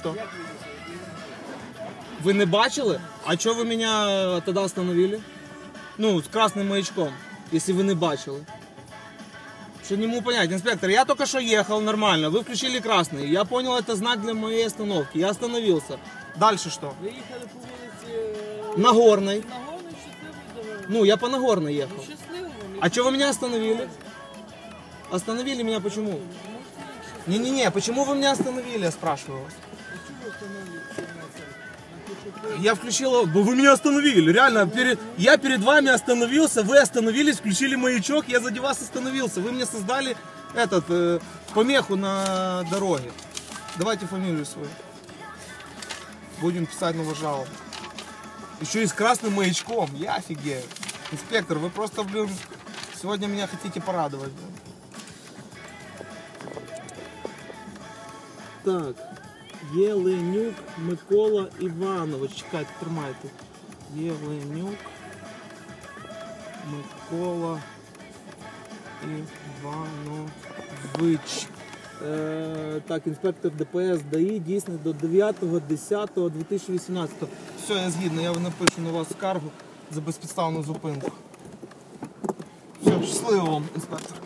Что? Вы не бачили? А чого ви мене тоді остановили? Ну, з красним маячком, если вы не бачили. Что не могу понять, инспектор, я только что ехал нормально, вы включили красный, я понял, это знак для моей остановки, я остановился. Дальше что? Ви їхали по вулиці е, Нагорной. Нагорної, щасливої дороги. Ну, я по Нагорной ехал. Ну, щасливо вам. А что вы меня остановили? Остановили меня почему? Не-не-не, почему вы меня остановили, я спрашиваю вас. Я включил, вы меня остановили, реально, перед, я перед вами остановился, вы остановились, включили маячок, я зади вас остановился, вы мне создали этот, э, помеху на дороге. Давайте фамилию свою. Будем писать новую жалобу. Еще и с красным маячком, я офигею. Инспектор, вы просто, блин, сегодня меня хотите порадовать. блин. Так, Єленюк Микола Іванович. Чекайте, тримайте. Єленюк Микола Іванович. Е, так, інспектор ДПС ДАІ дійсний до 9.10.2018. Все, я згідно, я напишу на вас скаргу за безпідставну зупинку. Все, щасливо вам, інспектор.